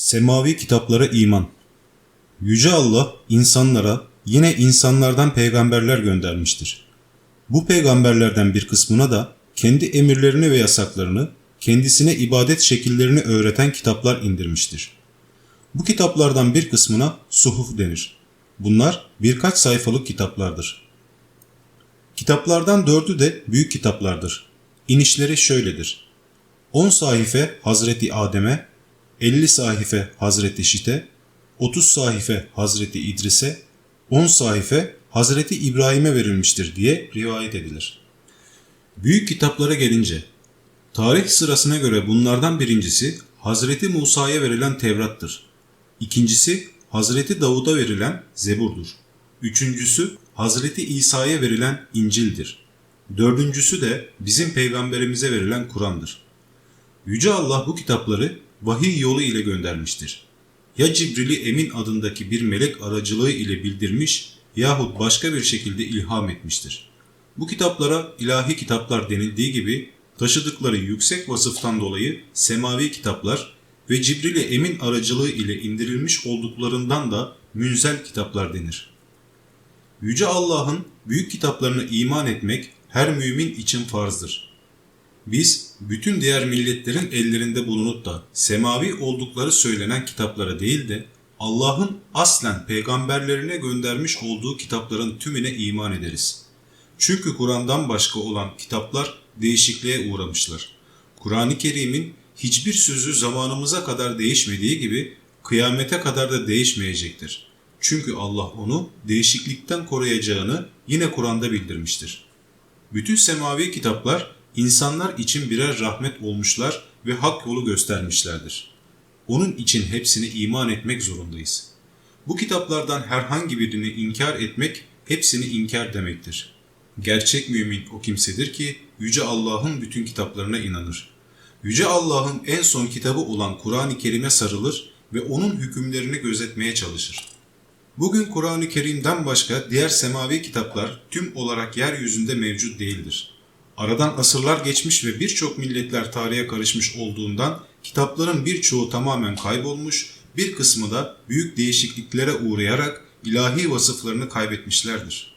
Semavi kitaplara iman. Yüce Allah insanlara yine insanlardan peygamberler göndermiştir. Bu peygamberlerden bir kısmına da kendi emirlerini ve yasaklarını, kendisine ibadet şekillerini öğreten kitaplar indirmiştir. Bu kitaplardan bir kısmına suhuf denir. Bunlar birkaç sayfalık kitaplardır. Kitaplardan dördü de büyük kitaplardır. İnişleri şöyledir. 10 sahife Hazreti Adem'e, 50 sahife Hazreti Şit'e, 30 sahife Hazreti İdris'e, 10 sahife Hazreti İbrahim'e verilmiştir diye rivayet edilir. Büyük kitaplara gelince, tarih sırasına göre bunlardan birincisi Hazreti Musa'ya verilen Tevrat'tır. İkincisi Hazreti Davud'a verilen Zebur'dur. Üçüncüsü Hazreti İsa'ya verilen İncil'dir. Dördüncüsü de bizim peygamberimize verilen Kur'an'dır. Yüce Allah bu kitapları vahiy yolu ile göndermiştir. Ya Cibril'i Emin adındaki bir melek aracılığı ile bildirmiş yahut başka bir şekilde ilham etmiştir. Bu kitaplara ilahi kitaplar denildiği gibi taşıdıkları yüksek vasıftan dolayı semavi kitaplar ve Cibril'e Emin aracılığı ile indirilmiş olduklarından da münzel kitaplar denir. Yüce Allah'ın büyük kitaplarına iman etmek her mümin için farzdır. Biz bütün diğer milletlerin ellerinde bulunup da semavi oldukları söylenen kitaplara değil de Allah'ın aslen peygamberlerine göndermiş olduğu kitapların tümüne iman ederiz. Çünkü Kur'an'dan başka olan kitaplar değişikliğe uğramışlar. Kur'an-ı Kerim'in hiçbir sözü zamanımıza kadar değişmediği gibi kıyamete kadar da değişmeyecektir. Çünkü Allah onu değişiklikten koruyacağını yine Kur'an'da bildirmiştir. Bütün semavi kitaplar insanlar için birer rahmet olmuşlar ve hak yolu göstermişlerdir. Onun için hepsini iman etmek zorundayız. Bu kitaplardan herhangi birini inkar etmek hepsini inkar demektir. Gerçek mümin o kimsedir ki Yüce Allah'ın bütün kitaplarına inanır. Yüce Allah'ın en son kitabı olan Kur'an-ı Kerim'e sarılır ve onun hükümlerini gözetmeye çalışır. Bugün Kur'an-ı Kerim'den başka diğer semavi kitaplar tüm olarak yeryüzünde mevcut değildir. Aradan asırlar geçmiş ve birçok milletler tarihe karışmış olduğundan kitapların birçoğu tamamen kaybolmuş, bir kısmı da büyük değişikliklere uğrayarak ilahi vasıflarını kaybetmişlerdir.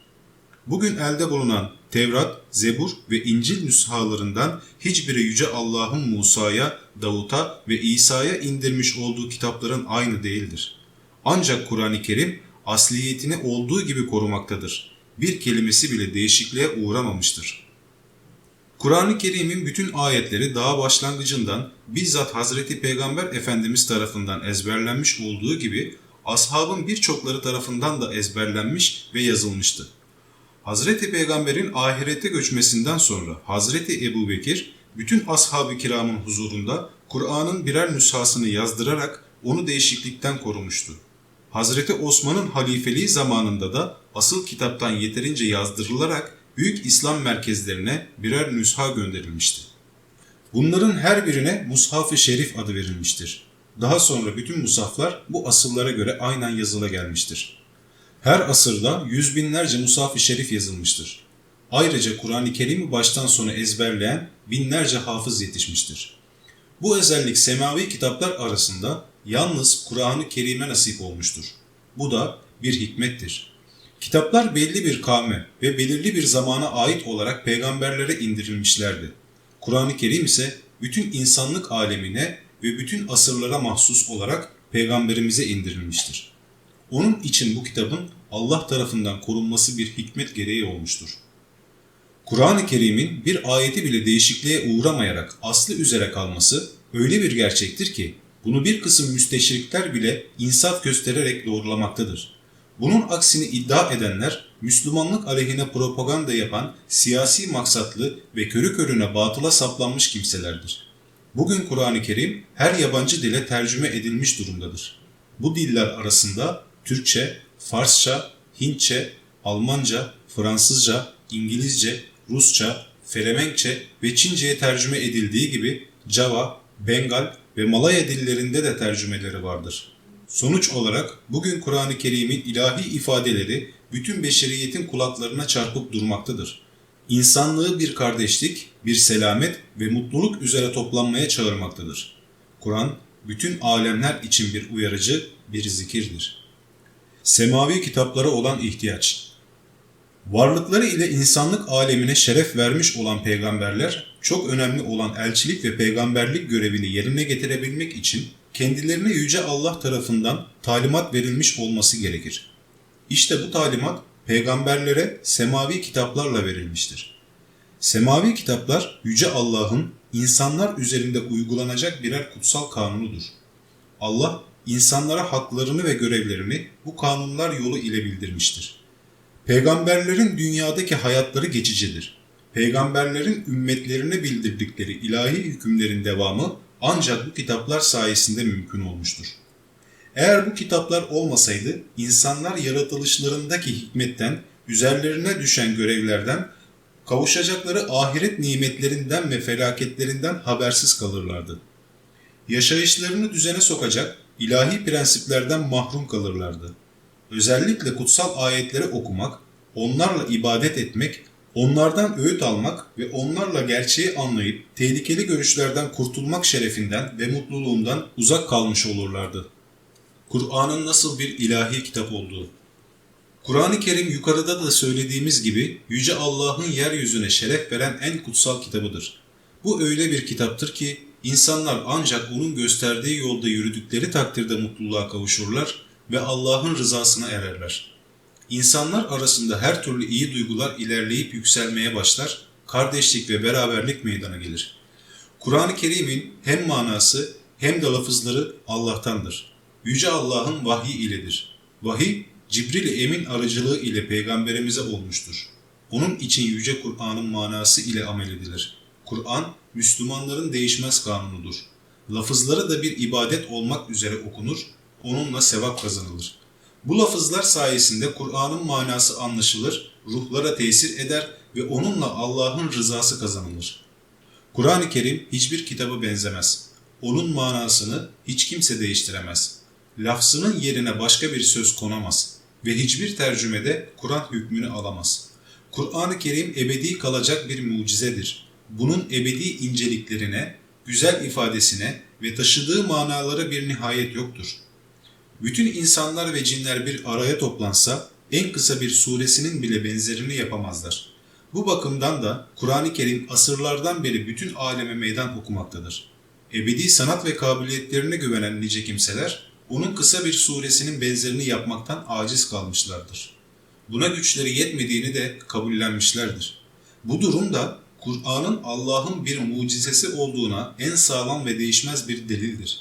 Bugün elde bulunan Tevrat, Zebur ve İncil nüshalarından hiçbiri Yüce Allah'ın Musa'ya, Davut'a ve İsa'ya indirmiş olduğu kitapların aynı değildir. Ancak Kur'an-ı Kerim asliyetini olduğu gibi korumaktadır. Bir kelimesi bile değişikliğe uğramamıştır. Kur'an-ı Kerim'in bütün ayetleri daha başlangıcından bizzat Hazreti Peygamber Efendimiz tarafından ezberlenmiş olduğu gibi ashabın birçokları tarafından da ezberlenmiş ve yazılmıştı. Hazreti Peygamber'in ahirete göçmesinden sonra Hazreti Ebu Bekir bütün ashab-ı kiramın huzurunda Kur'an'ın birer nüshasını yazdırarak onu değişiklikten korumuştu. Hazreti Osman'ın halifeliği zamanında da asıl kitaptan yeterince yazdırılarak büyük İslam merkezlerine birer nüsha gönderilmişti. Bunların her birine Mushaf-ı Şerif adı verilmiştir. Daha sonra bütün musaflar bu asıllara göre aynen yazıla gelmiştir. Her asırda yüz binlerce Musaf-ı Şerif yazılmıştır. Ayrıca Kur'an-ı Kerim'i baştan sona ezberleyen binlerce hafız yetişmiştir. Bu özellik semavi kitaplar arasında yalnız Kur'an-ı Kerim'e nasip olmuştur. Bu da bir hikmettir. Kitaplar belli bir kavme ve belirli bir zamana ait olarak peygamberlere indirilmişlerdi. Kur'an-ı Kerim ise bütün insanlık alemine ve bütün asırlara mahsus olarak peygamberimize indirilmiştir. Onun için bu kitabın Allah tarafından korunması bir hikmet gereği olmuştur. Kur'an-ı Kerim'in bir ayeti bile değişikliğe uğramayarak aslı üzere kalması öyle bir gerçektir ki bunu bir kısım müsteşrikler bile insaf göstererek doğrulamaktadır. Bunun aksini iddia edenler Müslümanlık aleyhine propaganda yapan siyasi maksatlı ve körü körüne batıla saplanmış kimselerdir. Bugün Kur'an-ı Kerim her yabancı dile tercüme edilmiş durumdadır. Bu diller arasında Türkçe, Farsça, Hintçe, Almanca, Fransızca, İngilizce, Rusça, Felemenkçe ve Çince'ye tercüme edildiği gibi Java, Bengal ve Malaya dillerinde de tercümeleri vardır. Sonuç olarak bugün Kur'an-ı Kerim'in ilahi ifadeleri bütün beşeriyetin kulaklarına çarpıp durmaktadır. İnsanlığı bir kardeşlik, bir selamet ve mutluluk üzere toplanmaya çağırmaktadır. Kur'an bütün alemler için bir uyarıcı, bir zikirdir. Semavi kitaplara olan ihtiyaç Varlıkları ile insanlık alemine şeref vermiş olan peygamberler, çok önemli olan elçilik ve peygamberlik görevini yerine getirebilmek için kendilerine Yüce Allah tarafından talimat verilmiş olması gerekir. İşte bu talimat peygamberlere semavi kitaplarla verilmiştir. Semavi kitaplar Yüce Allah'ın insanlar üzerinde uygulanacak birer kutsal kanunudur. Allah insanlara haklarını ve görevlerini bu kanunlar yolu ile bildirmiştir. Peygamberlerin dünyadaki hayatları geçicidir. Peygamberlerin ümmetlerine bildirdikleri ilahi hükümlerin devamı ancak bu kitaplar sayesinde mümkün olmuştur. Eğer bu kitaplar olmasaydı insanlar yaratılışlarındaki hikmetten, üzerlerine düşen görevlerden, kavuşacakları ahiret nimetlerinden ve felaketlerinden habersiz kalırlardı. Yaşayışlarını düzene sokacak ilahi prensiplerden mahrum kalırlardı. Özellikle kutsal ayetleri okumak, onlarla ibadet etmek, onlardan öğüt almak ve onlarla gerçeği anlayıp tehlikeli görüşlerden kurtulmak şerefinden ve mutluluğundan uzak kalmış olurlardı. Kur'an'ın nasıl bir ilahi kitap olduğu Kur'an-ı Kerim yukarıda da söylediğimiz gibi Yüce Allah'ın yeryüzüne şeref veren en kutsal kitabıdır. Bu öyle bir kitaptır ki insanlar ancak onun gösterdiği yolda yürüdükleri takdirde mutluluğa kavuşurlar ve Allah'ın rızasına ererler. İnsanlar arasında her türlü iyi duygular ilerleyip yükselmeye başlar, kardeşlik ve beraberlik meydana gelir. Kur'an-ı Kerim'in hem manası hem de lafızları Allah'tandır. Yüce Allah'ın vahyi iledir. Vahiy, Cibril Emin aracılığı ile peygamberimize olmuştur. Onun için Yüce Kur'an'ın manası ile amel edilir. Kur'an, Müslümanların değişmez kanunudur. Lafızları da bir ibadet olmak üzere okunur, onunla sevap kazanılır. Bu lafızlar sayesinde Kur'an'ın manası anlaşılır, ruhlara tesir eder ve onunla Allah'ın rızası kazanılır. Kur'an-ı Kerim hiçbir kitaba benzemez. Onun manasını hiç kimse değiştiremez. Lafzının yerine başka bir söz konamaz ve hiçbir tercümede Kur'an hükmünü alamaz. Kur'an-ı Kerim ebedi kalacak bir mucizedir. Bunun ebedi inceliklerine, güzel ifadesine ve taşıdığı manalara bir nihayet yoktur bütün insanlar ve cinler bir araya toplansa en kısa bir suresinin bile benzerini yapamazlar. Bu bakımdan da Kur'an-ı Kerim asırlardan beri bütün aleme meydan okumaktadır. Ebedi sanat ve kabiliyetlerine güvenen nice kimseler, onun kısa bir suresinin benzerini yapmaktan aciz kalmışlardır. Buna güçleri yetmediğini de kabullenmişlerdir. Bu durum da Kur'an'ın Allah'ın bir mucizesi olduğuna en sağlam ve değişmez bir delildir.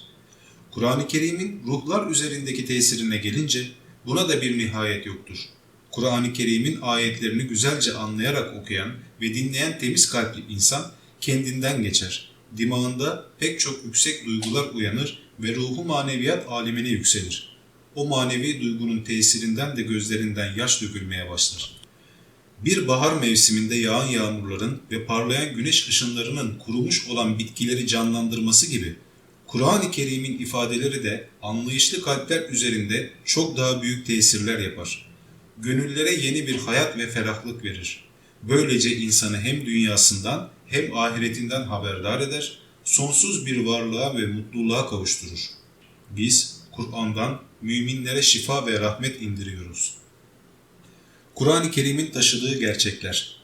Kur'an-ı Kerim'in ruhlar üzerindeki tesirine gelince buna da bir nihayet yoktur. Kur'an-ı Kerim'in ayetlerini güzelce anlayarak okuyan ve dinleyen temiz kalpli insan kendinden geçer. Dimağında pek çok yüksek duygular uyanır ve ruhu maneviyat alemine yükselir. O manevi duygunun tesirinden de gözlerinden yaş dökülmeye başlar. Bir bahar mevsiminde yağan yağmurların ve parlayan güneş ışınlarının kurumuş olan bitkileri canlandırması gibi Kur'an-ı Kerim'in ifadeleri de anlayışlı kalpler üzerinde çok daha büyük tesirler yapar. Gönüllere yeni bir hayat ve ferahlık verir. Böylece insanı hem dünyasından hem ahiretinden haberdar eder, sonsuz bir varlığa ve mutluluğa kavuşturur. Biz Kur'an'dan müminlere şifa ve rahmet indiriyoruz. Kur'an-ı Kerim'in taşıdığı gerçekler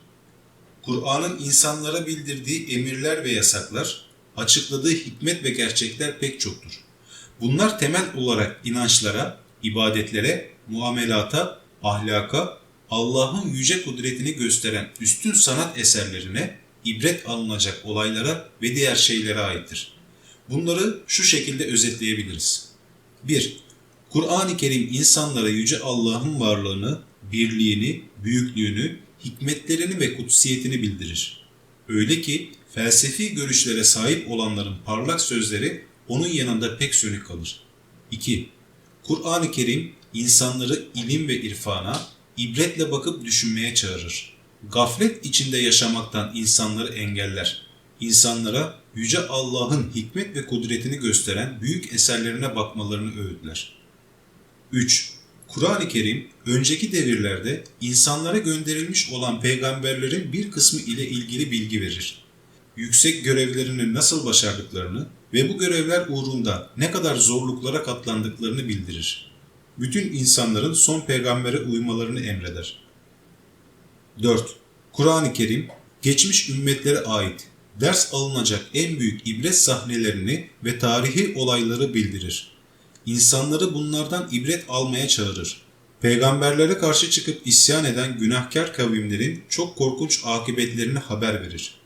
Kur'an'ın insanlara bildirdiği emirler ve yasaklar, açıkladığı hikmet ve gerçekler pek çoktur. Bunlar temel olarak inançlara, ibadetlere, muamelata, ahlaka, Allah'ın yüce kudretini gösteren üstün sanat eserlerine, ibret alınacak olaylara ve diğer şeylere aittir. Bunları şu şekilde özetleyebiliriz. 1. Kur'an-ı Kerim insanlara yüce Allah'ın varlığını, birliğini, büyüklüğünü, hikmetlerini ve kutsiyetini bildirir. Öyle ki felsefi görüşlere sahip olanların parlak sözleri onun yanında pek sönük kalır. 2. Kur'an-ı Kerim insanları ilim ve irfana, ibretle bakıp düşünmeye çağırır. Gaflet içinde yaşamaktan insanları engeller. İnsanlara Yüce Allah'ın hikmet ve kudretini gösteren büyük eserlerine bakmalarını öğütler. 3. Kur'an-ı Kerim önceki devirlerde insanlara gönderilmiş olan peygamberlerin bir kısmı ile ilgili bilgi verir yüksek görevlerini nasıl başardıklarını, ve bu görevler uğrunda ne kadar zorluklara katlandıklarını bildirir. Bütün insanların son peygambere uymalarını emreder. 4. Kur'an-ı Kerim, geçmiş ümmetlere ait ders alınacak en büyük ibret sahnelerini ve tarihi olayları bildirir. İnsanları bunlardan ibret almaya çağırır. Peygamberlere karşı çıkıp isyan eden günahkar kavimlerin çok korkunç akıbetlerini haber verir.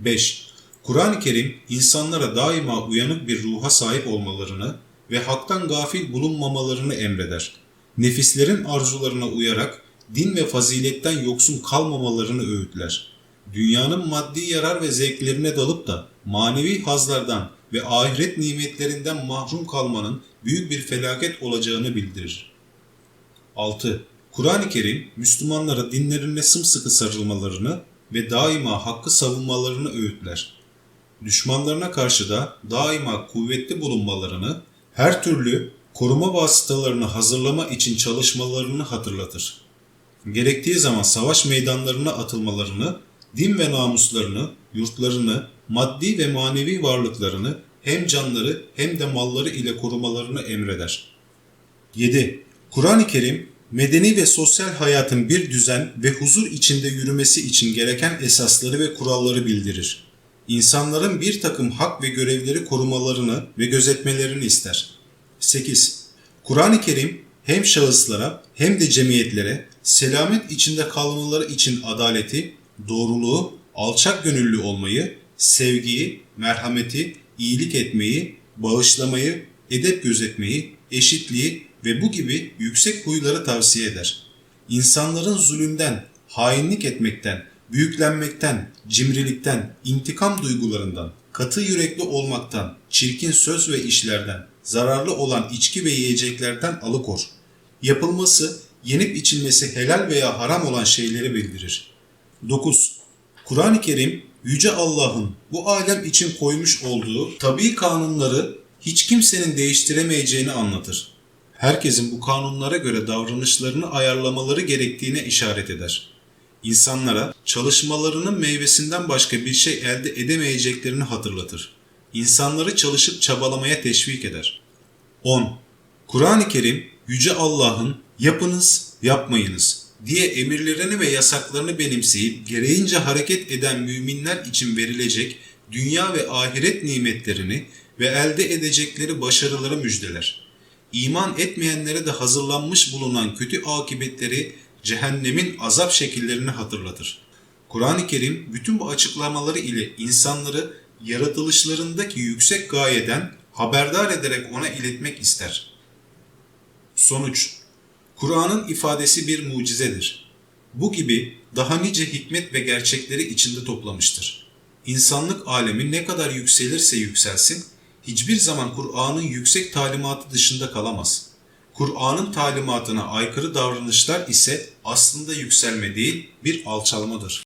5. Kur'an-ı Kerim insanlara daima uyanık bir ruha sahip olmalarını ve haktan gafil bulunmamalarını emreder. Nefislerin arzularına uyarak din ve faziletten yoksun kalmamalarını öğütler. Dünyanın maddi yarar ve zevklerine dalıp da manevi hazlardan ve ahiret nimetlerinden mahrum kalmanın büyük bir felaket olacağını bildirir. 6. Kur'an-ı Kerim Müslümanlara dinlerine sımsıkı sarılmalarını ve daima hakkı savunmalarını öğütler. Düşmanlarına karşı da daima kuvvetli bulunmalarını, her türlü koruma vasıtalarını hazırlama için çalışmalarını hatırlatır. Gerektiği zaman savaş meydanlarına atılmalarını, din ve namuslarını, yurtlarını, maddi ve manevi varlıklarını hem canları hem de malları ile korumalarını emreder. 7. Kur'an-ı Kerim, medeni ve sosyal hayatın bir düzen ve huzur içinde yürümesi için gereken esasları ve kuralları bildirir. İnsanların bir takım hak ve görevleri korumalarını ve gözetmelerini ister. 8. Kur'an-ı Kerim hem şahıslara hem de cemiyetlere selamet içinde kalmaları için adaleti, doğruluğu, alçak gönüllü olmayı, sevgiyi, merhameti, iyilik etmeyi, bağışlamayı, edep gözetmeyi, eşitliği ve bu gibi yüksek huyları tavsiye eder. İnsanların zulümden, hainlik etmekten, büyüklenmekten, cimrilikten, intikam duygularından, katı yürekli olmaktan, çirkin söz ve işlerden, zararlı olan içki ve yiyeceklerden alıkor. Yapılması, yenip içilmesi helal veya haram olan şeyleri bildirir. 9. Kur'an-ı Kerim, Yüce Allah'ın bu alem için koymuş olduğu tabii kanunları hiç kimsenin değiştiremeyeceğini anlatır. Herkesin bu kanunlara göre davranışlarını ayarlamaları gerektiğine işaret eder. İnsanlara çalışmalarının meyvesinden başka bir şey elde edemeyeceklerini hatırlatır. İnsanları çalışıp çabalamaya teşvik eder. 10. Kur'an-ı Kerim, Yüce Allah'ın yapınız, yapmayınız diye emirlerini ve yasaklarını benimseyip gereğince hareket eden müminler için verilecek dünya ve ahiret nimetlerini ve elde edecekleri başarıları müjdeler. İman etmeyenlere de hazırlanmış bulunan kötü akıbetleri cehennemin azap şekillerini hatırlatır. Kur'an-ı Kerim bütün bu açıklamaları ile insanları yaratılışlarındaki yüksek gayeden haberdar ederek ona iletmek ister. Sonuç Kur'an'ın ifadesi bir mucizedir. Bu gibi daha nice hikmet ve gerçekleri içinde toplamıştır. İnsanlık alemi ne kadar yükselirse yükselsin, hiçbir zaman Kur'an'ın yüksek talimatı dışında kalamaz. Kur'an'ın talimatına aykırı davranışlar ise aslında yükselme değil bir alçalmadır.